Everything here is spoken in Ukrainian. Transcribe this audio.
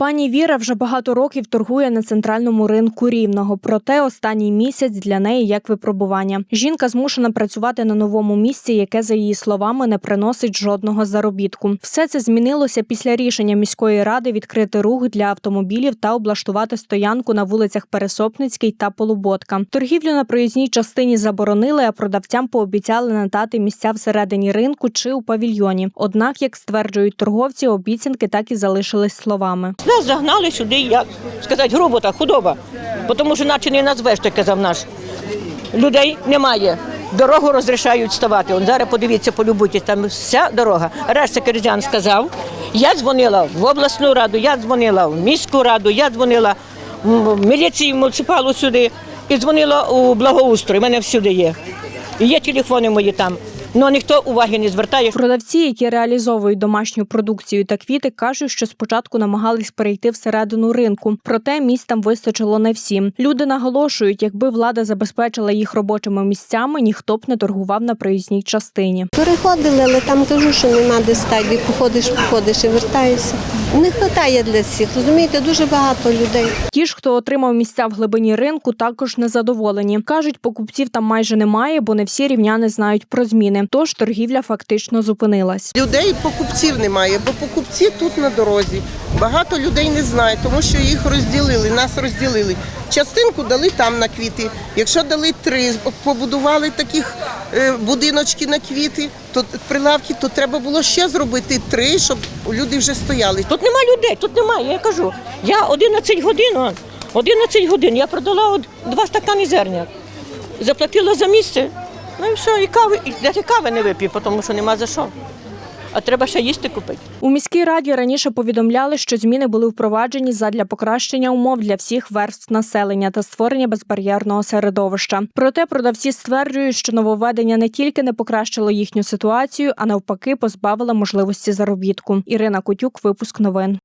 Пані Віра вже багато років торгує на центральному ринку рівного. Проте останній місяць для неї як випробування. Жінка змушена працювати на новому місці, яке за її словами не приносить жодного заробітку. Все це змінилося після рішення міської ради відкрити рух для автомобілів та облаштувати стоянку на вулицях Пересопницький та Полуботка. Торгівлю на проїзній частині заборонили, а продавцям пообіцяли надати місця всередині ринку чи у павільйоні. Однак, як стверджують торговці, обіцянки так і залишились словами. Нас загнали сюди, як сказати, грубо так, худоба. Тому що наче не назвеш, так казав наш. Людей немає. Дорогу розрішають ставати. Он зараз подивіться, полюбуйтесь, там вся дорога. Решта Кирзян сказав. Я дзвонила в обласну раду, я дзвонила в міську раду, я дзвонила в міліцію муніципалу сюди і дзвонила у благоустрій. У мене всюди є. І є телефони мої там. Ну ніхто уваги не звертає. Продавці, які реалізовують домашню продукцію та квіти, кажуть, що спочатку намагались перейти всередину ринку, проте місць там вистачило не всім. Люди наголошують, якби влада забезпечила їх робочими місцями, ніхто б не торгував на проїзній частині. Переходили, але там кажу, що нема де стадії. Походиш, походиш і вертаєшся. Не вистачає для всіх, розумієте, дуже багато людей. Ті ж, хто отримав місця в глибині ринку, також незадоволені. кажуть, покупців там майже немає, бо не всі рівняни знають про зміни. Тож торгівля фактично зупинилась. Людей покупців немає, бо покупці тут на дорозі. Багато людей не знають, тому що їх розділили, нас розділили. Частинку дали там на квіти. Якщо дали три, побудували таких е, будиночки на квіти, то прилавки, то треба було ще зробити три, щоб люди вже стояли. Тут нема людей, тут немає. Я кажу, я 11 годин, он, 11 годин я продала два стакани зерня. Заплатила за місце. Ну і все, і кави, і навіть кави не вип'ю, тому що нема за що. А треба ще їсти купити. У міській раді раніше повідомляли, що зміни були впроваджені задля покращення умов для всіх верств населення та створення безбар'єрного середовища. Проте продавці стверджують, що нововведення не тільки не покращило їхню ситуацію, а навпаки, позбавило можливості заробітку. Ірина Кутюк, випуск новин.